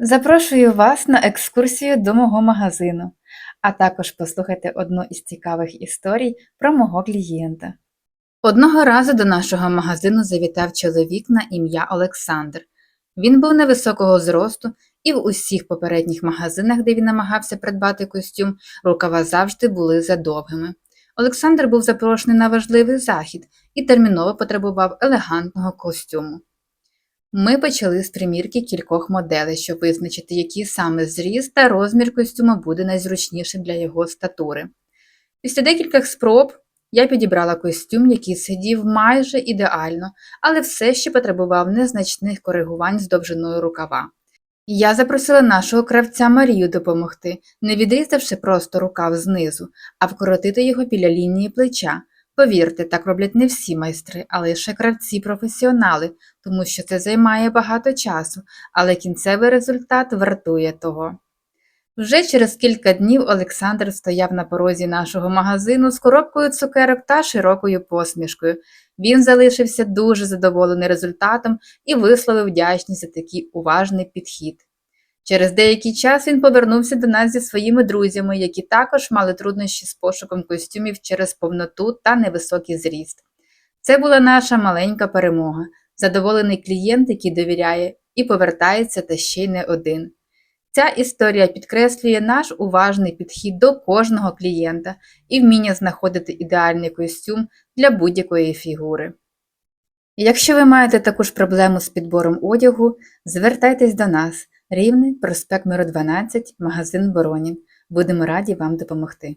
Запрошую вас на екскурсію до мого магазину, а також послухайте одну із цікавих історій про мого клієнта. Одного разу до нашого магазину завітав чоловік на ім'я Олександр. Він був невисокого зросту, і в усіх попередніх магазинах, де він намагався придбати костюм, рукава завжди були задовгими. Олександр був запрошений на важливий захід і терміново потребував елегантного костюму. Ми почали з примірки кількох моделей, щоб визначити, який саме зріст та розмір костюму буде найзручнішим для його статури. Після декількох спроб я підібрала костюм, який сидів майже ідеально, але все ще потребував незначних коригувань з довжиною рукава. Я запросила нашого кравця Марію допомогти, не відрізавши просто рукав знизу, а вкоротити його біля лінії плеча. Повірте, так роблять не всі майстри, а лише кравці-професіонали, тому що це займає багато часу, але кінцевий результат вартує того. Вже через кілька днів Олександр стояв на порозі нашого магазину з коробкою цукерок та широкою посмішкою. Він залишився дуже задоволений результатом і висловив вдячність за такий уважний підхід. Через деякий час він повернувся до нас зі своїми друзями, які також мали труднощі з пошуком костюмів через повноту та невисокий зріст. Це була наша маленька перемога, задоволений клієнт, який довіряє і повертається та ще й не один. Ця історія підкреслює наш уважний підхід до кожного клієнта і вміння знаходити ідеальний костюм для будь-якої фігури. Якщо ви маєте таку ж проблему з підбором одягу, звертайтесь до нас. Рівне, проспект Миру 12, магазин Боронін. Будемо раді вам допомогти.